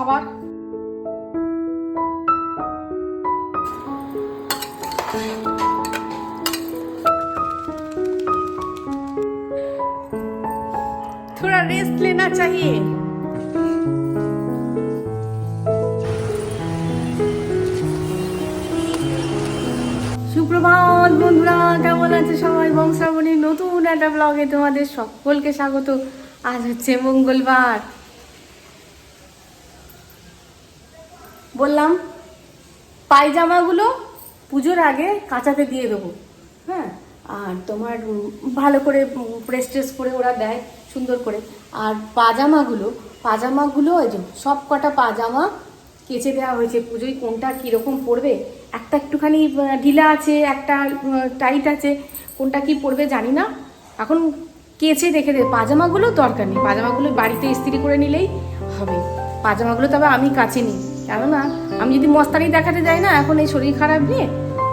মাছের খাবার थोड़ा रेस्ट लेना चाहिए সুপ্রভাত বন্ধুরা কেমন আছে সবাই বংশাবলীর নতুন একটা ব্লগে তোমাদের সকলকে স্বাগত আজ হচ্ছে মঙ্গলবার বললাম, পায়জামাগুলো পুজোর আগে কাঁচাতে দিয়ে দেবো। হ্যাঁ আর তোমার ভালো করে প্রেস ট্রেস করে ওরা দেয়, সুন্দর করে। আর পাজামাগুলো পাজামাগুলো ওই যে সব কটা পাজামা কেচে দেওয়া হয়েছে পুজোয়, কোনটা কীরকম পড়বে? একটা একটুখানি ঢিলা আছে, একটা টাইট আছে, কোনটা কি পড়বে জানি না। এখন কেচে রেখে দে পাজামাগুলো দরকার নেই। পাজামাগুলো বাড়িতে ইস্ত্রি করে নিলেই হবে। পাজামাগুলো তবে আমি কাছে নিই কেননা, আমি যদি মস্তানি দেখাতে যাই না এখন এই শরীর খারাপ নিয়ে,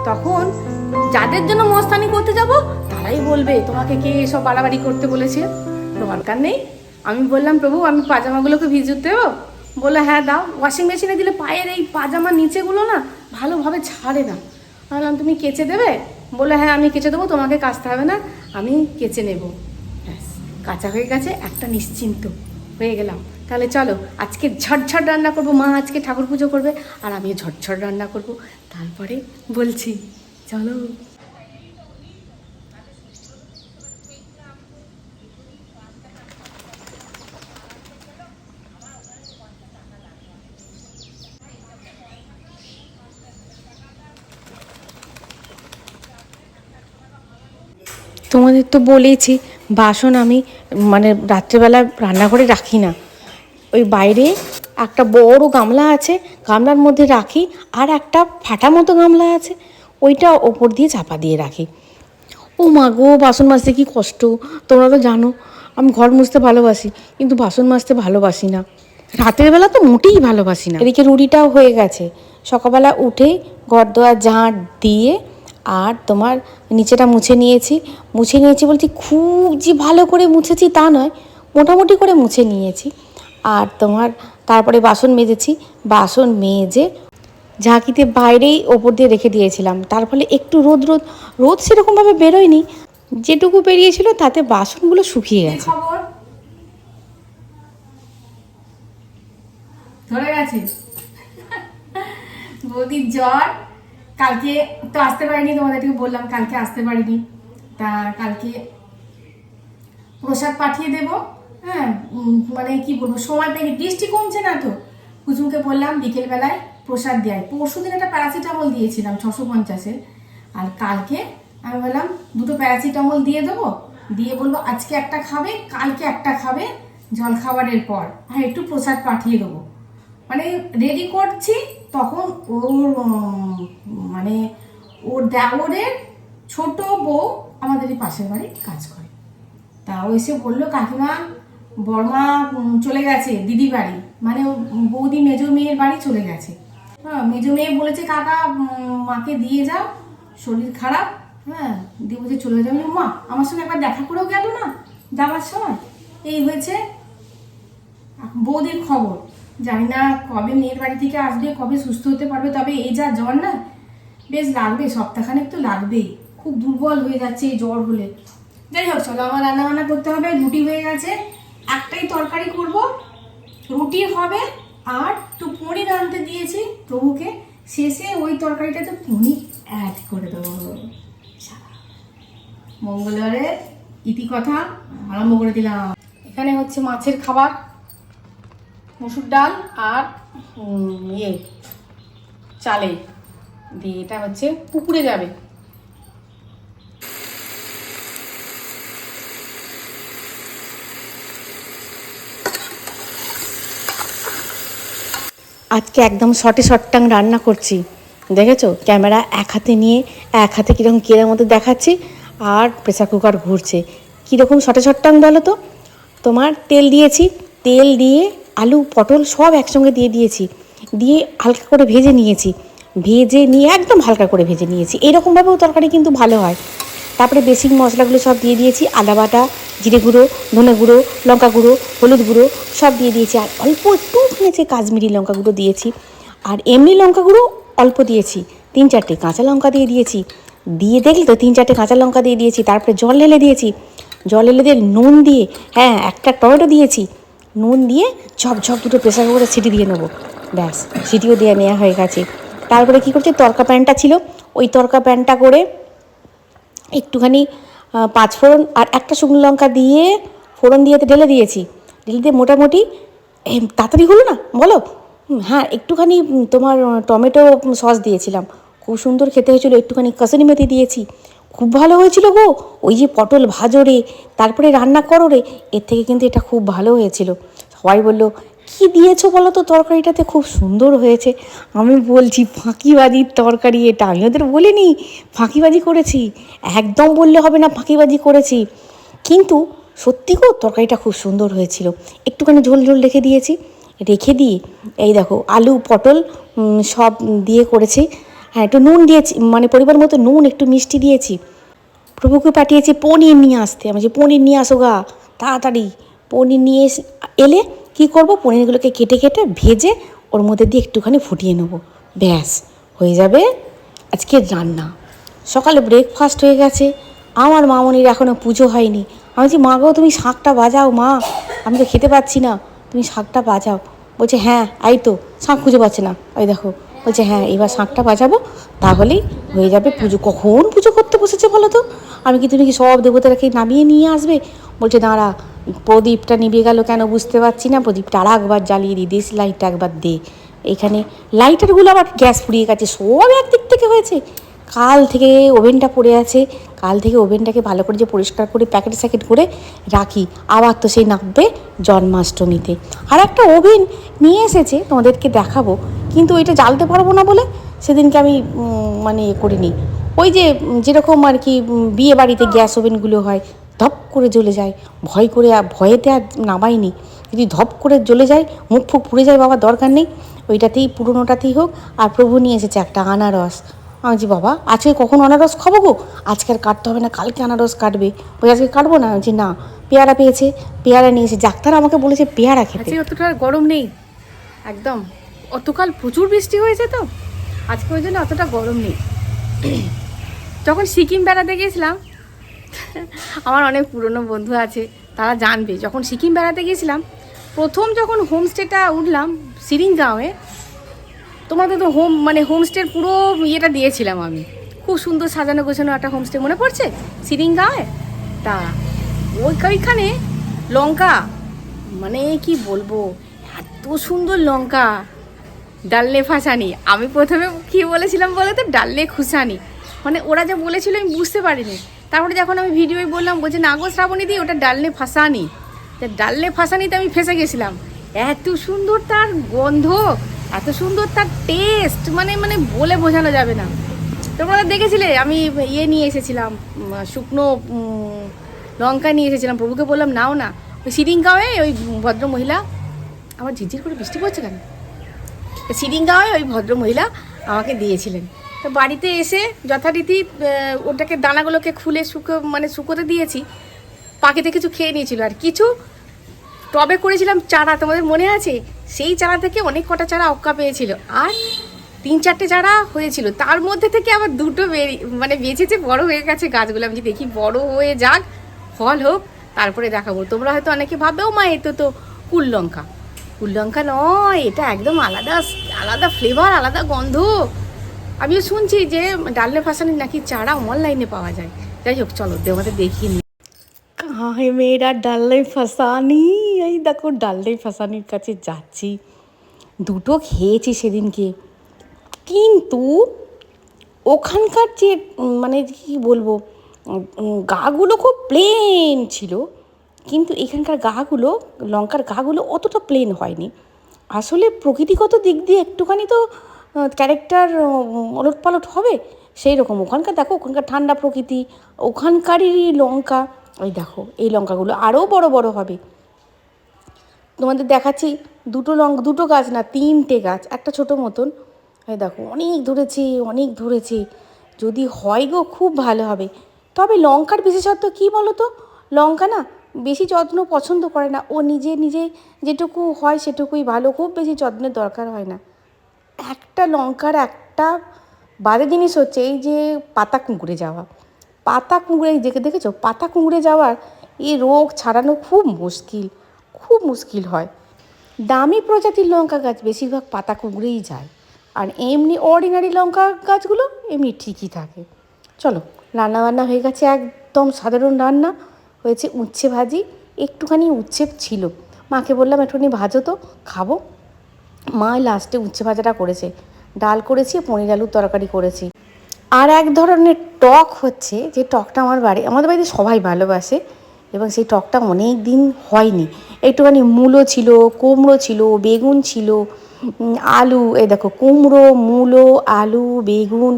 তখন যাদের জন্য মস্তানি করতে যাব, তারাই বলবে, তোমাকে কে এসব বাড়াবাড়ি করতে বলেছে? দরকার নেই। আমি বললাম, প্রভু, আমি পাজামাগুলোকে ভিজুতে দেবো? বলে হ্যাঁ দাও। ওয়াশিং মেশিনে দিলে পায়ের এই পাজামার নিচেগুলো না ভালোভাবে ছাড়ে না। বললাম, তুমি কেচে দেবে? বলে হ্যাঁ আমি কেচে দেবো, তোমাকে কাচতে হবে না, আমি কেচে নেব। ব্যাস, কাঁচা হয়ে গেছে, একটা নিশ্চিন্ত হয়ে গেলাম। তাহলে চলো, আজকে ঝটঝট রান্না করব। মা আজকে ঠাকুর পুজো করবে, আর আমি ঝটঝট রান্না করব। তারপরে বলছি, চলো। তোমাদের তো বলেইছি, বাসন আমি মানে রাত্রেবেলা রান্না করে রাখি না। ওই বাইরে একটা বড় গামলা আছে, গামলার মধ্যে রাখি আর একটা ফাটা মতো গামলা আছে, ওইটা ওপর দিয়ে চাপা দিয়ে রাখি। ও মা গো, বাসন মাজতে কী কষ্ট? তোমরা তো জানো, আমি ঘর মুছতে ভালোবাসি, কিন্তু বাসন মাজতে ভালোবাসি না। রাতের বেলা তো মোটেই ভালোবাসি না। এদিকে রুটিটাও হয়ে গেছে। সকালবেলা উঠেই ঘর দোয়ার ঝাঁট দিয়ে আর তোমার নিচেটা মুছে নিয়েছি। মুছে নিয়েছি বলছি খুব যে ভালো করে মুছেছি তা নয়, মোটামুটি করে মুছে নিয়েছি। আর তোমার তারপরে বাসন মেজেছি। বাসন মেজে ঝাঁকিতে বাইরেই ওপর দিয়ে রেখে দিয়েছিলাম। তার ফলে একটু রোদ রোদ রোদ সেরকমভাবে বেরোয়নি। যেটুকু বেরিয়েছিল তাতে বাসনগুলো শুকিয়ে গেছে। ধরে গেছে। বৌদির জ্বর। কালকে তো আসতে পারিনি তোমাদেরকে বললাম কালকে আসতে পারিনি। তা কালকে প্রসাদ পাঠিয়ে দেব। হ্যাঁ মানে কি বলব, সময় পেয়ে বৃষ্টি কমছে না তো। কুচুমকে বললাম বিকেলবেলায় প্রসাদ দেয় পরশু দিন একটা প্যারাসিটামল দিয়েছিলাম ছশো পঞ্চাশের। আর কালকে আমি বললাম, দুটো প্যারাসিটামল দিয়ে দেবো? দিয়ে বলব আজকে একটা খাবে, কালকে একটা খাবে জল খাবারের পর। আর একটু প্রসাদ পাঠিয়ে দেবো। মানে রেডি করছি, তখন ওর মানে ওর দেওরের ছোট বউ আমাদের এই পাশের বাড়ি কাজ করে। তা ও এসে বলল, কাকিমা বর্মা চলে গেছে, দিদি বাড়ি। মানে বৌদি মেজো মেয়ের বাড়ি চলে গেছে। হ্যাঁ মেজো মেয়ে বলেছে, কাকা মাকে দিয়ে যাও, শরীর খারাপ হ্যাঁ দিয়ে বলছে, চলে যাবে। মা, আমার সঙ্গে একবার দেখা করেও গেল না যাওয়ার সময়? এই হয়েছে বৌদির খবর। জানি না কবে মেয়ের বাড়ি থেকে আসবে, কবে সুস্থ হতে পারবে, তবে এই যা জ্বর না, বেশ লাগবে, সপ্তাহখানেক তো লাগবেই। খুব দুর্বল হয়ে যাচ্ছে এই জ্বর হলে। যাই হোক, চলো, আমার রান্না বান্না করতে হবে, রুটি হয়ে গেছে। একটাই তরকারি করব। রুটি হবে আর একটু পনির আনতে দিয়েছি প্রভুকে। শেষে ওই তরকারিটাতে পনির অ্যাড করে দেবো। মঙ্গলবারের ইতিকথা আরম্ভ করে দিলাম। এখানে হচ্ছে মাছের খাবার, মসুর ডাল আর ইয়ে চালে। দিয়ে এটা হচ্ছে পুকুরে যাবে। আজকে একদম শর্টে শর্টাং রান্না করছি। দেখেছ? ক্যামেরা এক হাতে নিয়ে, এক হাতে কীরকম কেরার মতো দেখাচ্ছি আর প্রেসার কুকার ঘুরছে। কীরকম শর্টে শর্টাং বলো তো? তোমার তেল দিয়েছি, তেল দিয়ে আলু, পটল সব একসঙ্গে দিয়ে দিয়েছি। দিয়ে হালকা করে ভেজে নিয়েছি। ভেজে নিয়ে একদম হালকা করে ভেজে নিয়েছি। এরকমভাবেও তরকারি কিন্তু ভালো হয়। তারপরে বেসিক মশলাগুলো সব দিয়ে দিয়েছি, আদা বাটা জিরে গুঁড়ো, ধনে গুঁড়ো, লঙ্কা গুঁড়ো, হলুদ গুঁড়ো, সব দিয়ে দিয়েছি। আর অল্প একটু যে কাশ্মীরি লঙ্কা গুঁড়ো দিয়েছি। আর এমনি লঙ্কা গুঁড়ো অল্প দিয়েছি। তিন চারটে কাঁচা লঙ্কা দিয়ে দিয়েছি। দিয়ে দেখলি তো তিন চারটে কাঁচা লঙ্কা দিয়ে দিয়েছি। তারপরে জল ঢেলে দিয়েছি। জল ঢেলে দিয়ে নুন দিয়ে হ্যাঁ একটা টমেটো দিয়েছি। নুন দিয়ে ঝপ ঝপ দুটো প্রেসার কুকারে সিটি দিয়ে নেব। ব্যাস সিটিও দিয়ে নেওয়া হয়ে গেছে। তারপরে কী করছে? তরকা প্যানটা ছিল। ওই তরকা প্যানটা করে একটুখানি আহ, পাঁচ ফোড়ন আর একটা শুকনো লঙ্কা দিয়ে ফোড়ন দিয়ে ঢেলে দিয়েছি। ঢেলে দিয়ে মোটামুটি তাড়াতাড়ি হলো না? বলো। হ্যাঁ একটুখানি তোমার টমেটো সস দিয়েছিলাম। খুব সুন্দর খেতে হয়েছিল একটুখানি কাসুরি মেথি দিয়েছি। খুব ভালো হয়েছিল গো। ওই যে পটল ভাজো রে তারপরে রান্না করো রে এর থেকে কিন্তু এটা খুব ভালো হয়েছিল। সবাই বলল কি দিয়েছ বলো তো? তরকারিটাতে খুব সুন্দর হয়েছে। আমি বলছি, ফাঁকিবাজির তরকারি এটা। আমি ওদের বলিনি, ফাঁকিবাজি করেছি। একদম বললে হবে না, ফাঁকিবাজি করেছি। কিন্তু সত্যি গো, তরকারিটা খুব সুন্দর হয়েছিল। একটুখানি ঝোল ঝোল রেখে দিয়েছি। রেখে দিয়ে, এই দেখো, আলু, পটল সব দিয়ে করেছি। হ্যাঁ একটু নুন দিয়েছি মানে পরিবার মতো নুন, একটু মিষ্টি দিয়েছি। প্রভুকে পাঠিয়েছি পনির নিয়ে আসতে। আমি যে পনির নিয়ে আসো গা, তাড়াতাড়ি। পনির নিয়ে এলে কী করব? পনিরগুলোকে কেটে কেটে ভেজে ওর মধ্যে দিয়ে একটুখানি ফুটিয়ে নেব। ব্যাস, হয়ে যাবে আজকে রান্না। সকালে ব্রেকফাস্ট হয়ে গেছে। আমার মামনির এখনও পুজো হয়নি। আমি বলছি, মা গো, তুমি শাকটা বাজাও, মা। আমি তো খেতে পাচ্ছি না। তুমি শাকটা বাজাও। বলছে হ্যাঁ এই তো, শাক খুঁজে পাচ্ছে না। ওই দেখো, বলছে হ্যাঁ এবার শাঁখটা বাজাবো, তাহলেই হয়ে যাবে পুজো। কখন পুজো করতে বসেছে বলো তো? আমি কি তুমি কি সব দেবতারাকে নামিয়ে নিয়ে আসবে? বলছে, দাঁড়া প্রদীপটা নিভে গেল কেন বুঝতে পারছি না। প্রদীপটা আর একবার জ্বালিয়ে দিই দিস লাইটটা একবার দে। এখানে লাইটারগুলো আবার গ্যাস ফুরিয়ে গেছে, সব একদিক থেকে হয়েছে। কাল থেকে ওভেনটা পড়ে আছে, কাল থেকে ওভেনটাকে ভালো করে যে পরিষ্কার করে প্যাকেট স্যাকেট করে রাখি। আবার তো সেই নামবে জন্মাষ্টমীতে। আর একটা ওভেন নিয়ে এসেছে, তোমাদেরকে দেখাবো। কিন্তু ওইটা জ্বালতে পারব না বলে সেদিনকে আমি মানে এ করিনি। ওই যে যেরকম আর কি বিয়ে বাড়িতে গ্যাস ওভেনগুলো হয় ধপ করে জ্বলে যায়। ভয় করে ভয়েতে আর নামাইনি যদি ধপ করে জ্বলে যায়, মুখ ফুক পুড়ে যায় বাবা দরকার নেই। ওইটাতেই, পুরোনোটাতেই হোক। আর প্রভু নিয়ে এসেছে একটা আনারস। আমি বলছি, বাবা, আজকে কখন আনারস খাব গো? আজকে আর কাটতে হবে না, কালকে আনারস কাটবে। ওই আজকে কাটবো না? বলছি, না, পেয়ারা পেয়েছে। পেয়ারা নিয়ে এসে, ডাক্তার আমাকে বলেছে পেয়ারা খেতে। অতটা গরম নেই। একদম। অতকাল প্রচুর বৃষ্টি হয়েছে তো। আজকে ওই জন্য অতটা গরম নেই। যখন সিকিম বেড়াতে গেছিলাম আমার অনেক পুরনো বন্ধু আছে, তারা জানবে। যখন সিকিম বেড়াতে গেছিলাম প্রথম যখন হোমস্টেটা উঠলাম সিরিংগাঁওয়ে তোমাদের তো হোম মানে হোমস্টের পুরো ইয়েটা দিয়েছিলাম আমি। খুব সুন্দর সাজানো গোছানো একটা হোমস্টে মনে পড়ছে? সিরিংগাঁওয়ে তা ওই ওইখানে লঙ্কা মানে কি বলব, এত সুন্দর লঙ্কা ডালনে ফাঁসানি। আমি প্রথমে কি বলেছিলাম বলে তো? ডালনে খুসানি। মানে ওরা যা বলেছিল আমি বুঝতে পারিনি। তারপরে যখন আমি ভিডিওয় বললাম, বলছে, না শ্রাবণী দি, ওটা ডালনে ফাঁসানি। ডালনে ফাঁসানিতে আমি ফেসে গেছিলাম। এত সুন্দর তার গন্ধ, এত সুন্দর তার টেস্ট মানে মানে বলে বোঝানো যাবে না। তোমরা দেখেছিলে, আমি ইয়ে নিয়ে এসেছিলাম শুকনো লঙ্কা নিয়ে এসেছিলাম। প্রভুকে বললাম, নাও না। ওই সিরিংগাঁওয়ে ওই ভদ্র মহিলা, আমার ঝিরঝির করে বৃষ্টি পড়ছে কেন? সিরিংগাঁওয়ে ওই ভদ্র মহিলা আমাকে দিয়েছিলেন। তো বাড়িতে এসে যথারীতি ওটাকে দানাগুলোকে খুলে শুকো মানে শুকোতে দিয়েছি। পাখিতে কিছু খেয়ে নিয়েছিল। আর কিছু টবে করেছিলাম চারা, তোমাদের মনে আছে? সেই চারা থেকে অনেক কটা চারা অক্কা পেয়েছিল। আর তিন চারটে চারা হয়েছিল। তার মধ্যে থেকে আবার দুটো বেরি মানে বেঁচেছে, বড় হয়ে গেছে গাছগুলো। আমি দেখি বড় হয়ে যাক, ফল হোক, তারপরে দেখাবো। তোমরা হয়তো অনেকে ভাবে ও মা এতো তো কুল লঙ্কা। কুল লঙ্কা নয়, এটা একদম আলাদা আলাদা ফ্লেভার আলাদা গন্ধ। আমিও শুনছি যে ডালনে ফাসানির নাকি চারা অনলাইনে পাওয়া যায়। যাই হোক, চলো আমাদের দেখি নি হায় মেয়েরা ডাল্লাই ফাসানি এই দেখো ডাল্লাই ফাসানির কাছে যাচ্ছি। দুটো খেয়েছি সেদিনকে। কিন্তু ওখানকার যে মানে কি বলব গাগুলো খুব প্লেন ছিল। কিন্তু এখানকার গাগুলো, লঙ্কার গাগুলো অতটা প্লেন হয়নি। আসলে প্রকৃতিগত দিক দিয়ে একটুখানি তো ক্যারেক্টার ওলট পালট হবে? সেই রকম ওখানকার দেখো, ওখানকার ঠান্ডা প্রকৃতি, ওখানকারই লঙ্কা। ওই দেখো, এই লঙ্কাগুলো আরও বড় বড় হবে। তোমাদের দেখাচ্ছি দুটো লং, দুটো গাছ না, তিনটে গাছ, একটা ছোট মতন। এই দেখো, অনেক ধরেছে অনেক ধরেছে। যদি হয় গো, খুব ভালো হবে। তবে লঙ্কার বিশেষত্ব কী বলো তো লঙ্কা না বেশি যত্ন পছন্দ করে না। ও নিজে নিজে যেটুকু হয় সেটুকুই ভালো, খুব বেশি যত্নের দরকার হয় না। একটা লঙ্কার একটা বাজে জিনিস হচ্ছে এই যে পাতা কুঁকড়ে যাওয়া। পাতা কুঁকড়ে দেখে দেখেছ? পাতা কুঁকড়ে যাওয়ার এই রোগ ছাড়ানো খুব মুশকিল খুব মুশকিল হয়। দামি প্রজাতির লঙ্কা গাছ বেশিরভাগ পাতা কুঁকড়েই যায়। আর এমনি অর্ডিনারি লঙ্কা গাছগুলো এমনি ঠিকই থাকে। চলো রান্না বান্না হয়ে গেছে একদম সাধারণ রান্না। হয়েছে উচ্ছে ভাজি, একটুখানি উচ্ছে ছিল। মাকে বললাম, একটুখানি ভাজো তো, খাব। মা লাস্টে উচ্ছে ভাজাটা করেছে। ডাল করেছি, পনির আলুর তরকারি করেছি। আর এক ধরনের টক হচ্ছে, যে টকটা আমার বাড়ি, আমাদের বাড়িতে সবাই ভালোবাসে, এবং সেই টকটা অনেক দিন হয়নি। একটুখানি মূলো ছিল, কুমড়ো ছিল, বেগুন ছিল আলু, এই দেখো, কুমড়ো, মূলো, আলু, বেগুন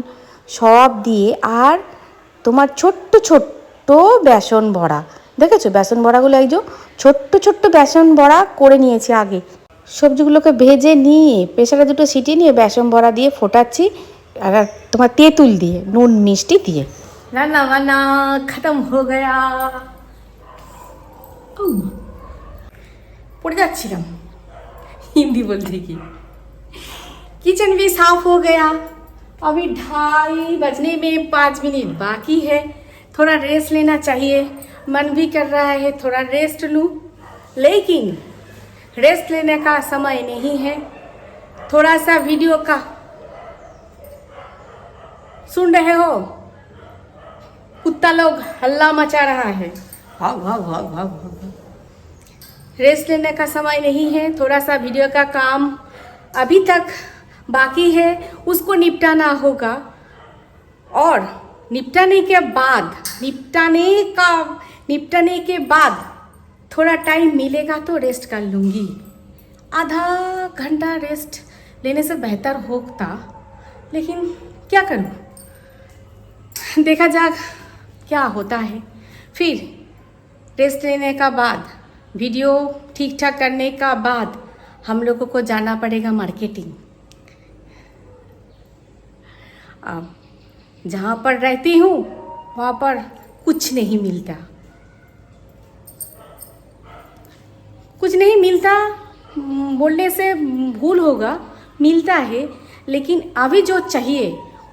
সব দিয়ে, আর তোমার ছোট্ট ছোট্ট বেসন বড়া। দেখেছ? বেসন বড়াগুলো একজন ছোট্ট ছোট্ট বেসন বড়া করে নিয়েছে আগে। সবজিগুলোকে ভেজে নিয়ে প্রেসারে দুটো সিটি নিয়ে বেসন বড়া দিয়ে ফোটাচ্ছি আর তোমার তেঁতুল দিয়ে নুন মিষ্টি দিয়ে রান্না বান্না খতম হো গয়া উম, পড়ে যাচ্ছিলাম হিন্দি বলতে কি किचन भी साफ हो गया अभी ढाई बजने में पाँच मिनट बाकी है थोड़ा रेस्ट लेना चाहिए मन भी कर रहा है थोड़ा रेस्ट लूँ लेकिन रेस्ट लेने का समय नहीं है। थोड़ा सा वीडियो का सुन रहे हो? कुत्ता लोग हल्ला मचा रहा है। भाग भाग भाग भाग भाग। रेस्ट लेने का समय नहीं है। थोड़ा सा वीडियो का काम अभी तक बाकी है। उसको निपटाना होगा। और निपटाने के बाद निपटाने का निपटाने के बाद थोड़ा टाइम मिलेगा तो रेस्ट कर लूँगी। आधा घंटा रेस्ट लेने से बेहतर होता, लेकिन क्या करूँ? देखा जा क्या होता है। फिर रेस्ट लेने का बाद वीडियो ठीक ठाक करने का बाद हम लोगों को जाना पड़ेगा मार्केटिंग अब जहाँ पर रहती हूँ, वहाँ पर कुछ नहीं मिलता। कुछ नहीं मिलता हम्म, बोलने से भूल होगा मिलता है लेकिन अभी जो चाहिए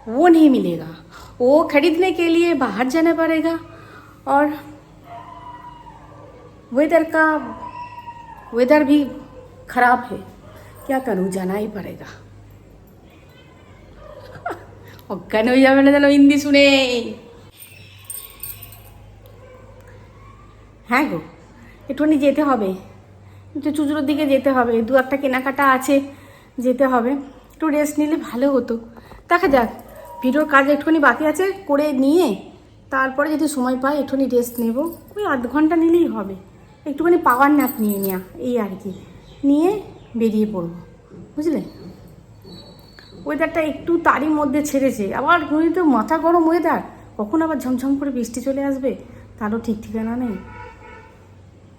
वो नहीं मिलेगा वो खरीदने के लिए बाहर जाना पड़ेगा और वेदर का वेदर भी खराब है क्या करूँ जाना ही पड़ेगा অজ্ঞান হয়ে যাবে না যেন হিন্দি শুনে হ্যাঁ গো একটুখানি যেতে হবে একটু চুচুড়োর দিকে যেতে হবে, দু একটা কেনাকাটা আছে, যেতে হবে। একটু রেস্ট নিলে ভালো হতো। দেখা যাক, ভিডিওর কাজ একটুখানি বাকি আছে, করে নিয়ে তারপরে যদি সময় পাই একটুখানি রেস্ট নেব। ওই আধ ঘণ্টা নিলেই হবে। একটুখানি পাওয়ার ন্যাপ নিয়ে নেওয়া এই আর কি। নিয়ে বেরিয়ে পড়ব, বুঝলে? ওয়েদারটা একটু তারই মধ্যে ছেড়েছে। আবার তো মাথা গরম ওয়েদার কখন আবার ঝমঝম করে বৃষ্টি চলে আসবে? তারও ঠিক ঠিকানা নেই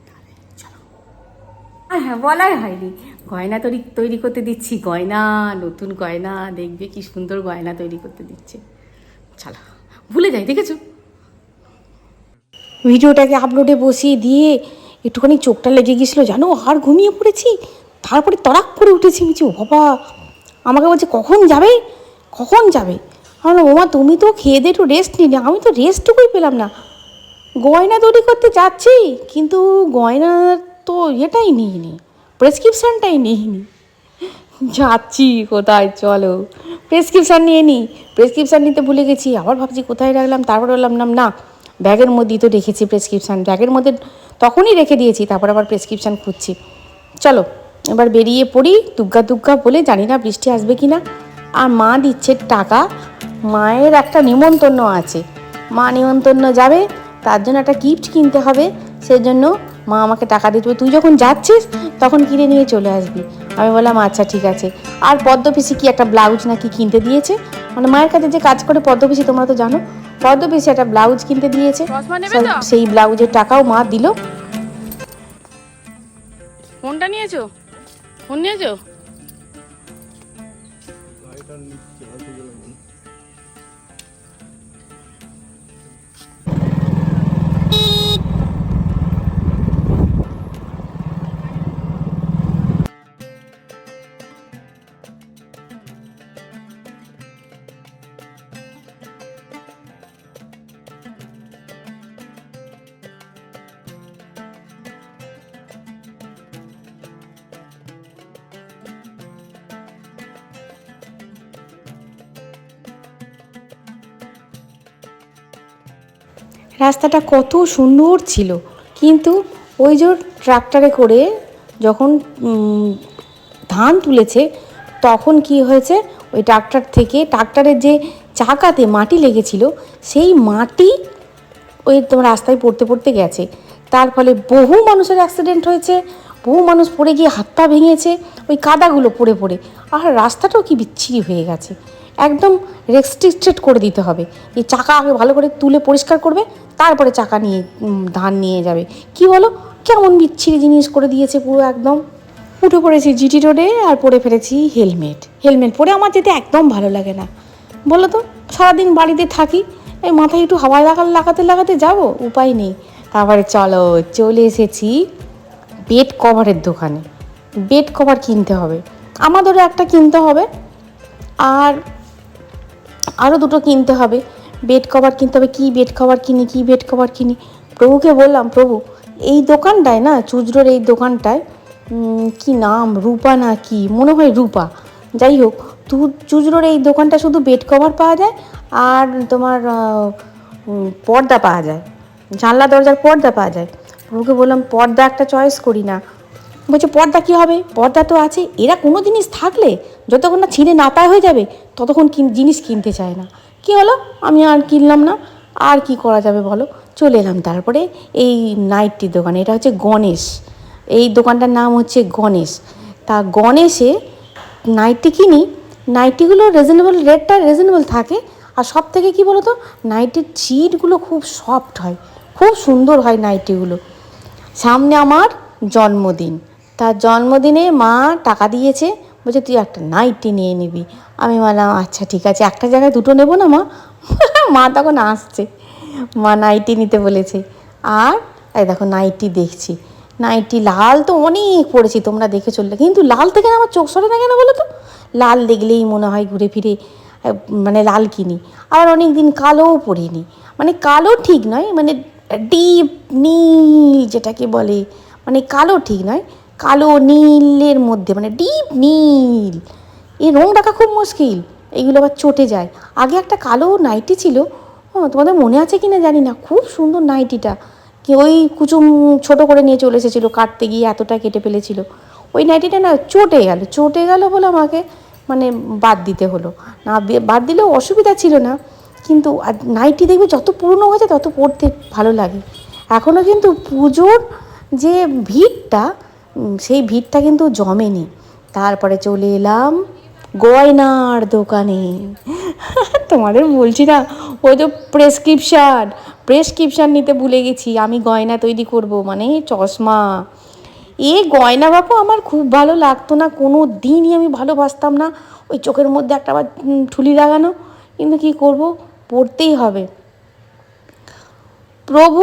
তাহলে চলো হ্যাঁ বলাই হয়নি। গয়না তৈরি তৈরি করতে দিচ্ছি গয়না নতুন গয়না দেখবে কি সুন্দর গয়না তৈরি করতে দিচ্ছে। চলো ভুলে যাই দেখেছ? ভিডিওটাকে আপলোডে বসিয়ে দিয়ে একটুখানি চোখটা লেগে গেছিল জানো আর ঘুমিয়ে পড়েছি। তারপরে তড়াক করে উঠেছি কিছু বাবা আমাকে বলছে কখন যাবে? কখন যাবে? আমি বললাম, ওমা তুমি তো খেয়ে দিয়ে একটু রেস্ট নিলে আমি তো রেস্টটুকুই পেলাম না। গয়না তৈরি করতে যাচ্ছি কিন্তু গয়না তো এটাই নিইনি প্রেসক্রিপশানটাই নিইনি। যাচ্ছি কোথায়, চলো। প্রেসক্রিপশান নিয়ে নিই প্রেসক্রিপশান নিতে ভুলে গেছি, আবার ভাবছি কোথায় রাখলাম, তারপর বললাম না, ব্যাগের মধ্যেই তো রেখেছি প্রেসক্রিপশান ব্যাগের মধ্যে তখনই রেখে দিয়েছি, তারপর আবার প্রেসক্রিপশান খুঁজছি। চলো, এবার বেরিয়ে পড়ি, দুগ্গা দুগ্গা বলে, জানি না বৃষ্টি আসবে কি না আর মা দিচ্ছে টাকা, মায়ের একটা নিমন্ত্রণ আছে। মা নিমন্ত্রণ যাবে, তার জন্য একটা গিফট কিনতে হবে, সেজন্য মা আমাকে টাকা হবে। তুই যখন যাচ্ছিস তখন কিনে নিয়ে চলে আসবি। আমি বললাম আচ্ছা ঠিক আছে। আর পদ্মপিসি কি একটা ব্লাউজ নাকি কিনতে দিয়েছে? মানে মায়ের কাছে যে কাজ করে পদ্মপিসি তোমরা তো জানো। পদ্মপিসি একটা ব্লাউজ কিনতে দিয়েছে? সেই ব্লাউজের টাকাও মা দিল। ফোনটা নিয়েছো? ফোন নিয়েছো? রাস্তাটা কত সুন্দর ছিল। কিন্তু ওই যে ট্রাক্টরে করে যখন ধান তুলেছে, তখন কি হয়েছে? ওই ট্রাক্টর থেকে, ট্রাক্টরের যে চাকাতে মাটি লেগেছিল, সেই মাটি ওই তোমার রাস্তায় পড়তে পড়তে গেছে। তার ফলে বহু মানুষের অ্যাক্সিডেন্ট হয়েছে, বহু মানুষ পড়ে গিয়ে হাত পা ভেঙেছে, ওই কাদাগুলো পড়ে পড়ে। আর রাস্তাটাও কি বিচ্ছিরি হয়ে গেছে। একদম রেস্ট্রিক্টেড করে দিতে হবে। এই চাকা আগে ভালো করে তুলে পরিষ্কার করবে তারপরে চাকা নিয়ে ধান নিয়ে যাবে। কি বলো? কেমন বিচ্ছিরি জিনিস করে দিয়েছে পুরো একদম। উঠে পড়েছি জিটি রোডে আর পরে ফেলেছি হেলমেট। হেলমেট পরে আমার যেতে একদম ভালো লাগে না। বলো তো, সারাদিন বাড়িতে থাকি, এই মাথায় একটু হাওয়া লাগা লাগাতে লাগাতে যাব? উপায় নেই। তারপরে চলো, চলে এসেছি বেড কভারের দোকানে। বেড কভার কিনতে হবে। আমাদেরও একটা কিনতে হবে। আর আরও দুটো কিনতে হবে। বেড কভার কিনতে হবে, কী বেড কভার কিনি, কী বেড কভার কিনি। প্রভুকে বললাম, প্রভু, এই দোকানটায় না, চুজরোর এই দোকানটায় কি নাম? রূপা না কি? মনে হয় রূপা। যাই হোক, তু, চুজরোর এই দোকানটা শুধু বেড কভার পাওয়া যায় আর তোমার পর্দা পাওয়া যায়। জানলা, দরজার পর্দা পাওয়া যায়। প্রভুকে বললাম, পর্দা একটা চয়েস করি না। বলছে, পর্দা কী হবে? পর্দা তো আছে। এরা কোনো জিনিস থাকলে যতক্ষণ না ছিঁড়ে নাপায় হয়ে যাবে, ততক্ষণ জিনিস কিনতে চায় না। কি হলো? আমি আর কিনলাম না। আর কি করা যাবে বলো? চলে এলাম তারপরে এই নাইটটির দোকানে। এটা হচ্ছে গণেশ। এই দোকানটার নাম হচ্ছে গণেশ। তা গণেশে নাইটি কিনি। নাইটিগুলো রিজনেবল রেটটা রিজনেবল থাকে। আর সব থেকে কী বলো তো নাইটির চিটগুলো খুব সফট হয়। খুব সুন্দর হয় নাইটিগুলো। সামনে আমার জন্মদিন। তার জন্মদিনে মা টাকা দিয়েছে। বলছে, তুই একটা নাইটি নিয়ে নিবি। আমি বললাম আচ্ছা ঠিক আছে, একটা জায়গায় দুটো নেব না মা? মা তখন আসছে। মা নাইটি নিতে বলেছে। আর, এই দেখো, নাইটি দেখছি। নাইটি লাল তো অনেক পড়েছি, তোমরা দেখে চললে। কিন্তু লাল থেকে না আমার চোখ সরে না কেন বলো তো? লাল দেখলেই মনে হয় ঘুরে ফিরে মানে লাল কিনি। আবার অনেক দিন কালোও পরিনি মানে কালো ঠিক নয় মানে ডিপ নীল যেটাকে বলে মানে কালো ঠিক নয়। কালো নীলের মধ্যে মানে ডিপ নীল। এই রং রাখা খুব মুশকিল, এইগুলো আবার চটে যায়। আগে একটা কালো নাইটি ছিল ও তোমাদের মনে আছে কি না জানি না, খুব সুন্দর নাইটিটা। কি ওই কুচুম ছোট করে নিয়ে চলে এসেছিল, কাটতে গিয়ে এতটা কেটে ফেলেছিল। ওই নাইটিটা না চটে গেল চটে গেল বলে আমাকে মানে বাদ দিতে হলো। না বাদ দিলেও অসুবিধা ছিল না, কিন্তু আর নাইটি দেখবে যত পুরনো হয়েছে তত পড়তে ভালো লাগে। এখনও কিন্তু পুজোর যে ভিড়টা সেই ভিড়টা কিন্তু জমেনি। তারপরে চলে এলাম গয়নার দোকানে। তোমাদের বলছি না ওই তো প্রেসক্রিপশান প্রেসক্রিপশান নিতে ভুলে গেছি, আমি গয়না তৈরি করব মানে চশমা। এ গয়না বাপু, আমার খুব ভালো লাগতো না, কোনো দিনই আমি ভালোবাসতাম না। ওই চোখের মধ্যে একটা আবার ঠুলি লাগানো, কিন্তু কি করব? পড়তেই হবে। প্রভু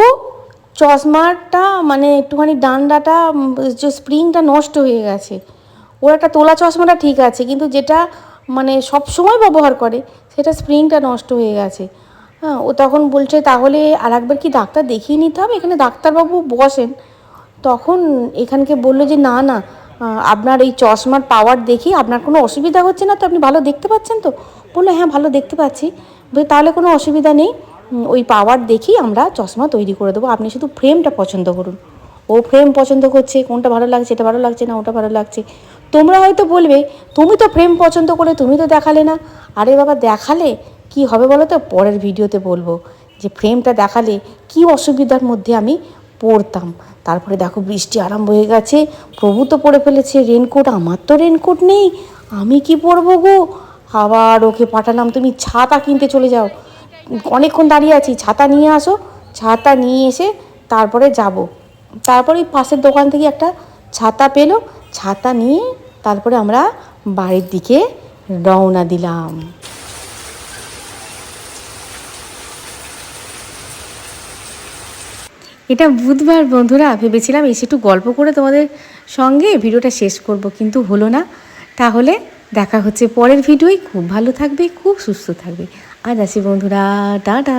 চশমাটা মানে একটুখানি ডান্ডাটা যে স্প্রিংটা নষ্ট হয়ে গেছে। ওর একটা তোলা চশমাটা ঠিক আছে, কিন্তু যেটা মানে সব সময় ব্যবহার করে, সেটা স্প্রিংটা নষ্ট হয়ে গেছে। হ্যাঁ ও তখন বলছে, তাহলে আর একবার কি ডাক্তার দেখিয়ে নিতে হবে? এখানে ডাক্তারবাবু বসেন। তখন এখানকে বলল যে, না না আপনার এই চশমার পাওয়ার দেখি, আপনার কোনো অসুবিধা হচ্ছে না তো? আপনি ভালো দেখতে পাচ্ছেন তো? বলল হ্যাঁ ভালো দেখতে পাচ্ছি। তাহলে কোনো অসুবিধা নেই। ওই পাওয়ার দেখি আমরা চশমা তৈরি করে দেবো। আপনি শুধু ফ্রেমটা পছন্দ করুন। ও ফ্রেম পছন্দ করছে, কোনটা ভালো লাগছে, এটা ভালো লাগছে না, ওটা ভালো লাগছে। তোমরা হয়তো বলবে, তুমি তো ফ্রেম পছন্দ করে তুমি তো দেখালে না। আরে বাবা, দেখালে কি হবে বলো তো? পরের ভিডিওতে বলব যে ফ্রেমটা দেখালে কি অসুবিধার মধ্যে আমি পড়তাম। তারপরে দেখো, বৃষ্টি আরম্ভ হয়ে গেছে। প্রভু তো পরে ফেলেছে রেনকোট আমার তো রেনকোট নেই। আমি কি পরবো গো? আবার ওকে পাঠালাম, তুমি ছাতা কিনতে চলে যাও। অনেকক্ষণ দাঁড়িয়ে আছি, ছাতা নিয়ে আসো। ছাতা নিয়ে এসে তারপরে যাব। তারপরে পাশের দোকান থেকে একটা ছাতা পেল। ছাতা নিয়ে তারপরে আমরা বাড়ির দিকে রওনা দিলাম। এটা বুধবার বন্ধুরা, ভেবেছিলাম এসে একটু গল্প করে তোমাদের সঙ্গে ভিডিওটা শেষ করব, কিন্তু হলো না। তাহলে দেখা হচ্ছে পরের ভিডিওই খুব ভালো থাকবে, খুব সুস্থ থাকবে। আজ আসি বন্ধুরা টাটা।